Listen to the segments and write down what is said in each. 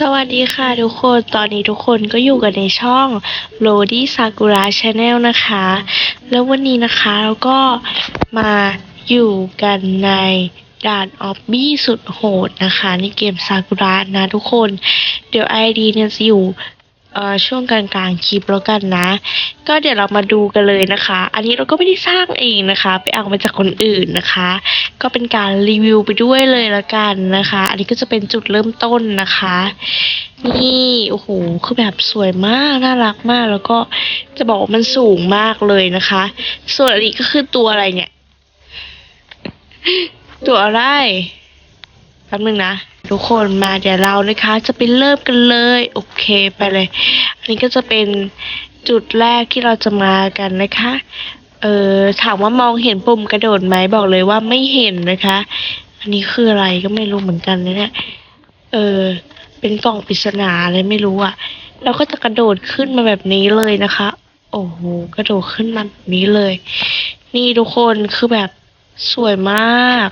สวัสดีค่ะทุกคน ตอนนี้ทุกคนก็อยู่กันในช่อง l o d y Sakura Channel นะคะ แล้ววันนี้นะคะเราก็มาอยู่กันในด่านออบบี้สุดโหดนะคะ ในเกมซากุระนะทุกคน เดี๋ยว ID เนี่ยจะอยู่ เอ่อช่วงกลางๆคลิปแล้วกันนะ ก็เดี๋ยวเรามาดูกันเลยนะคะ อันนี้เราก็ไม่ได้สร้างเองนะคะ ไปเอามาจากคนอื่นนะคะ ก็เป็นการรีวิวไปด้วยเลยละกันนะคะ อันนี้ก็จะเป็นจุดเริ่มต้นนะคะ นี่โอ้โหคือแบบสวยมากน่ารักมากแล้วก็จะบอกว่ามันสูงมากเลยนะคะ ส่วนอันนี้ก็คือตัวอะไรเนี่ย ตัวอะไรแป๊บนึงนะ ทุกคนมาเดี๋ยวเรานะคะ จะไปเริ่มกันเลย โอเคไปเลย อันนี้ก็จะเป็นจุดแรกที่เราจะมากันนะคะ เออถามว่ามองเห็นปุ่มกระโดดไหมบอกเลยว่าไม่เห็นนะคะ อันนี้คืออะไรก็ไม่รู้เหมือนกันนะเนี่ยเออ เป็นกล่องปริศนาอะไรไม่รู้อะเราก็จะกระโดดขึ้นมาแบบนี้เลยนะคะ โอ้โหกระโดดขึ้นมาแบบนี้เลย นี่ทุกคนคือแบบสวยมาก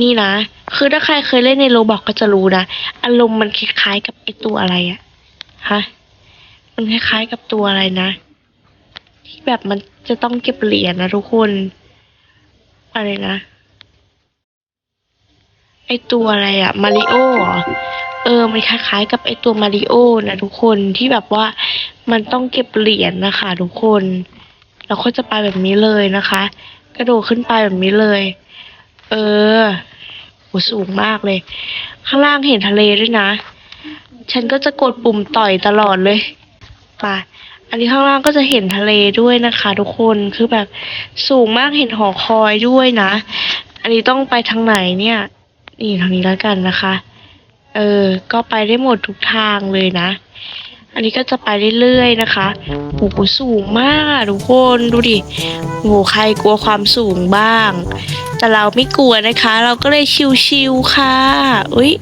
นี่นะ คือถ้าใครเคยเล่นในโรบอกก็จะรู้นะ อารมณ์มันคล้ายๆกับไอตัวอะไรอะฮะ มันคล้ายๆกับตัวอะไรนะ ที่แบบมันจะต้องเก็บเหรียญนะทุกคน อะไรนะ ไอตัวอะไรอะมาริโอเหรอ เออ มันคล้ายๆกับไอตัวมาริโอนะทุกคน ที่แบบว่ามันต้องเก็บเหรียญนะคะทุกคน เราก็จะไปแบบนี้เลยนะคะ กระโดดขึ้นไปแบบนี้เลย เออโหสูงมากเลย ข้างล่างเห็นทะเลด้วยนะ ฉันก็จะกดปุ่มต่อยตลอดเลยไปอันนี้ข้างล่างก็จะเห็นทะเลด้วยนะคะ ทุกคนคือแบบสูงมากเห็นหอคอยด้วยนะ อันนี้ต้องไปทางไหนเนี่ย นี่ทางนี้แล้วกันนะคะ เออ ก็ไปได้หมดทุกทางเลยนะ อันนี้ก็จะไปเรื่อยๆนะคะโอ้โหสูงมากทุกคนดูดิโอ้โหใครกลัวความสูงบ้าง แต่เราไม่กลัวนะคะ เราก็เลยชิวๆค่ะอุ้ย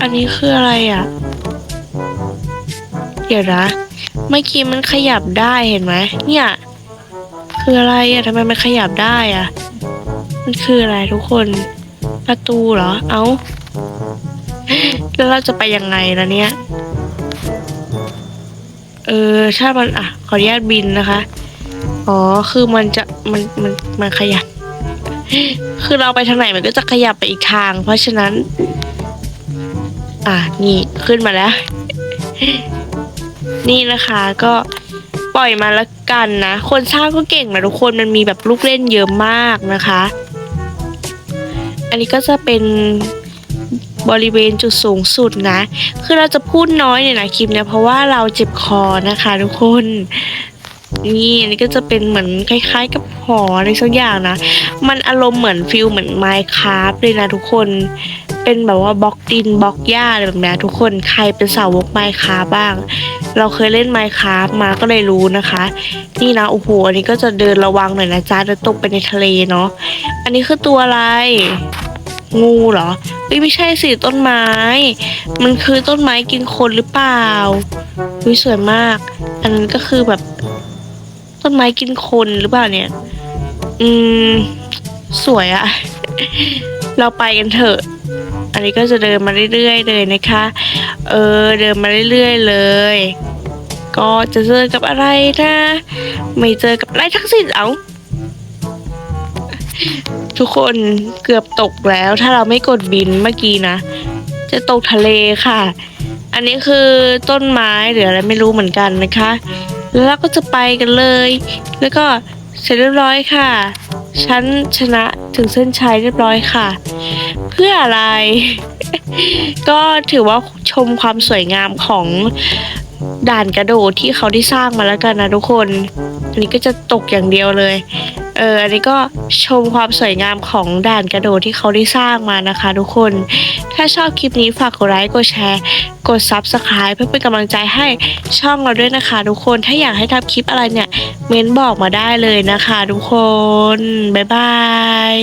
อันนี้คืออะไรอะ เดี๋ยวนะเมื่อกี้มันขยับได้เห็นไหมเนี่ย คืออะไรอะทำไมมันขยับได้อะ มันคืออะไรทุกคน ประตูเหรอ เอา้าแล้วเราจะไปยังไงล่ะเนี่ย เออถ้ามันอะขออนุญาตบินนะคะ อ๋อคือมันจะมันมันมันขยับ คือเราไปทางไหนมันก็จะขยับไปอีกทาง เพราะฉะนั้น อะนี่ขึ้นมาแล้ว นี่นะคะก็ปล่อยมาละกันนะ คนสร้างก็เก่งนะทุกคนมันมีแบบลูกเล่นเยอะมากนะคะ อันนี้ก็จะเป็น บริเวณจุดสูงสุดนะ คือเราจะพูดน้อยเนี่ยนะคลิปเนี่ยเพราะว่าเราเจ็บคอนะคะทุกคนนี่อันนี้ก็จะเป็นเหมือนคล้าย ๆ กับหออะไรสักอย่างนะ มันอารมณ์เหมือนฟิลเหมือนไมค์คราฟเลยนะทุกคน เป็นแบบว่าบล็อกดินบล็อกหญ้าอะไรแบบนี้ทุกคนใครเป็นสาวกไมค์คราฟบ้าง เราเคยเล่นไมค์คราฟมาก็เลยรู้นะคะ นี่นะโอ้โหอันนี้ก็จะเดินระวังหน่อยนะจ๊ะเดินตกไปในทะเลเนาะ อันนี้คือตัวอะไร งูเหรอเอ้ยไม่ใช่สิต้นไม้ มันคือต้นไม้กินคนหรือเปล่าอุ้ยสวยมาก อันนั้นก็คือแบบ ต้นไม้กินคนหรือเปล่าเนี่ย อืม สวยอะเราไปกันเถอะ อันนี้ก็จะเดินมาเรื่อยๆเลยนะคะ เออ เดินมาเรื่อยๆเลย ก็จะเจอกับอะไรนะ ไม่เจอกับอะไรทั้งสิ้นเอา ทุกคนเกือบตกแล้ว ถ้าเราไม่กดบินเมื่อกี้นะ จะตกทะเลค่ะ อันนี้คือต้นไม้หรืออะไรไม่รู้เหมือนกันนะคะ แล้วเราก็จะไปกันเลย แล้วก็เสร็จเรียบร้อยค่ะฉันชนะถึงเส้นชัยเรียบร้อยค่ะ เพื่ออะไร ก็ถือว่าชมความสวยงามของด่านกระโดดที่เขาได้สร้างมาแล้วกันนะทุกคน อันนี้ก็จะตกอย่างเดียวเลย เอออันนี้ก็ชมความสวยงามของด่านกระโดดที่เขาได้สร้างมานะคะทุกคน ถ้าชอบคลิปนี้ฝากกดไลค์กดแชร์ กด Subscribe เพื่อเป็นกำลังใจให้ช่องเราด้วยนะคะ ทุกคนถ้าอยากให้ทำคลิปอะไรเนี่ย เม้นบอกมาได้เลยนะคะ ทุกคน บ๊ายบาย